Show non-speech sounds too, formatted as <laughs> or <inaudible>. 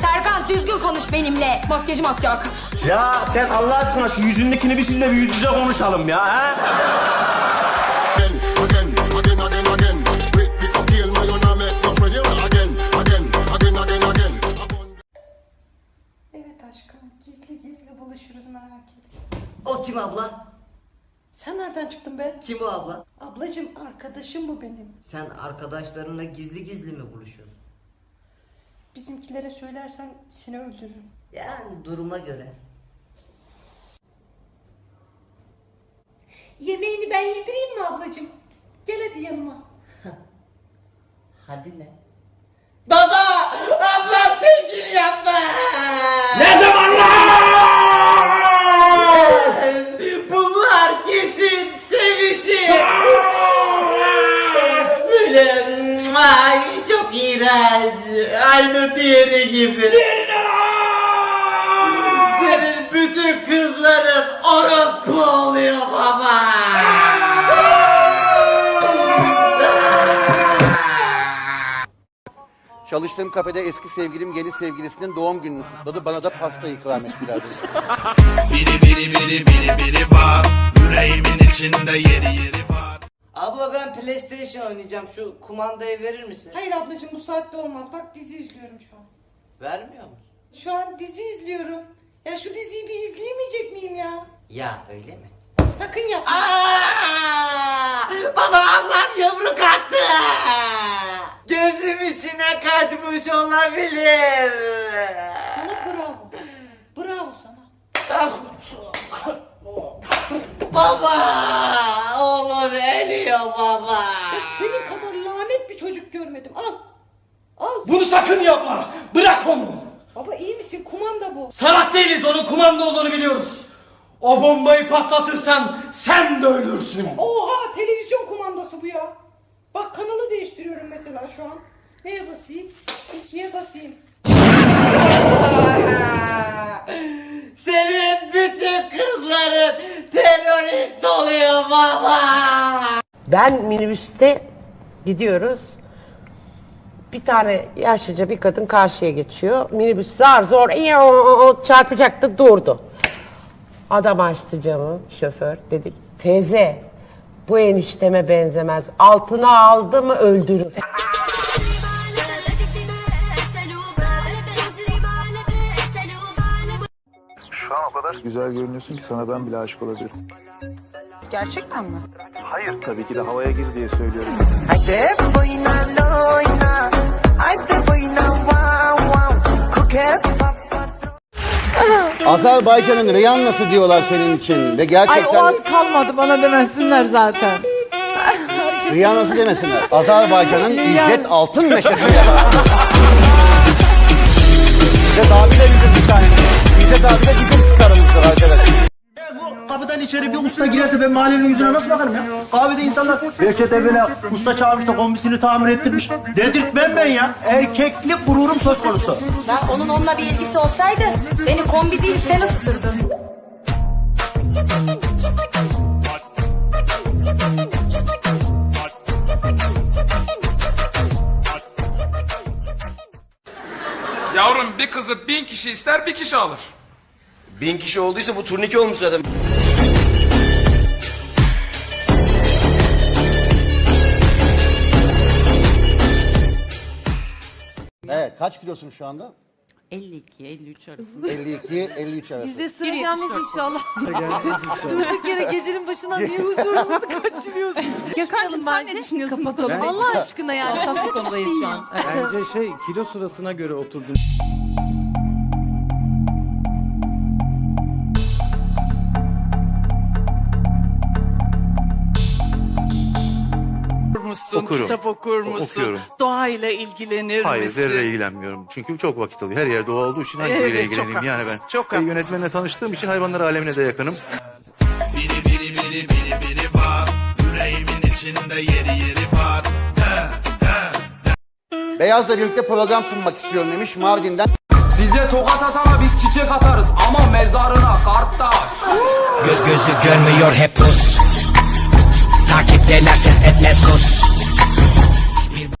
Serkan düzgün konuş benimle. Makyajım akacak. Ya sen Allah aşkına şu yüzündekini bir sil de bir yüz yüze konuşalım ya. ha? Evet aşkım, gizli gizli buluşuruz merak etme. O kim abla? Sen nereden çıktın be? Kim o abla? Ablacım arkadaşım bu benim. Sen arkadaşlarınla gizli gizli mi buluşuyorsun? Bizimkilere söylersen seni öldürürüm. Yani duruma göre. Yemeğini ben yedireyim mi ablacım? Gel hadi yanıma. <laughs> Hadi ne? Baba! Ablam sevgili yapma! Ne zaman <laughs> Bunlar kesin sevişir! <laughs> Böyle iğrenç. Aynı diğeri gibi. Senin bütün kızların orospu oluyor baba. Çalıştığım kafede eski sevgilim yeni sevgilisinin doğum gününü kutladı. Bana da pasta ikram et birader. Biri biri biri biri biri var Yüreğimin içinde yeri yeri var Abla ben PlayStation oynayacağım. Şu kumandayı verir misin? Hayır ablacım bu saatte olmaz. Bak dizi izliyorum şu an. Vermiyor musun? Şu an dizi izliyorum. Ya şu diziyi bir izleyemeyecek miyim ya? Ya öyle mi? Sakın yapma. Aa! Baba ablam yumruk attı. Gözüm içine kaçmış olabilir. Sana bravo. Bravo sana. Baba! Baba. Ya senin kadar lanet bir çocuk görmedim. Al. Al. Bunu sakın yapma. Bırak onu. Baba iyi misin? Kumanda bu. Salak değiliz onun kumanda olduğunu biliyoruz. O bombayı patlatırsan sen de ölürsün. Oha televizyon kumandası bu ya. Bak kanalı değiştiriyorum mesela şu an. Neye basayım? İkiye basayım. Senin bütün kızların terörist oluyor baba. Ben minibüste gidiyoruz. Bir tane yaşlıca bir kadın karşıya geçiyor. Minibüs zar zor "Yoo!" çarpacaktı durdu. Adam açtı camı şoför dedi teyze bu enişteme benzemez. Altına aldı mı öldürür. Şu an o kadar güzel görünüyorsun ki sana ben bile aşık olabilirim. Gerçekten mi? Hayır tabii ki de havaya gir diye söylüyorum. Azerbaycan'ın Rihanna'sı diyorlar senin için. Ve gerçekten kalmadı bana demesinler zaten. Rihanna'sı demesinler. Azerbaycan'ın İzzet Altın Meşesi. İçeri bir usta girerse ben mahallenin yüzüne nasıl bakarım ya? Kahvede insanlar Behçet evine usta çağırmış da kombisini tamir ettirmiş. Dedirtmem ben ya. Erkeklik gururum söz konusu. Lan onun onunla bir ilgisi olsaydı beni kombi değil sen ısıtırdın. Yavrum bir kızı bin kişi ister bir kişi alır Bin kişi olduysa bu turnike olmuş zaten. Kaç kilosun şu anda? 52, 53 arası. 52, 53 arası. Bizde sıra <laughs> gelmez inşallah. Durduk yere gecenin başına niye <laughs> huzurumuzu kaçırıyorsun? Gökhan'cığım sen ne düşünüyorsun? Kapatalım. Allah aşkına yani. Hassas bir konudayız şu an. Bence şey kilo sırasına göre oturdun. Musun? Okurum. Kitap okur musun? Okuyorum. Doğayla ilgilenir Hayır misin? zerre ilgilenmiyorum. Çünkü çok vakit alıyor. Her yerde doğa olduğu için hangisiyle Evet, çok ilgileneyim yani ben. çok haklısın. yönetmenle tanıştığım için hayvanlar alemine de yakınım. Biri biri biri biri biri var Yüreğimin içinde yeri yeri var Beyaz'la birlikte program sunmak istiyorum demiş Mardin'den. Bize tokat atama biz çiçek atarız ama mezarına karttaş Göz gözü görmüyor hep pus Takipteler ses etme sus Thank you.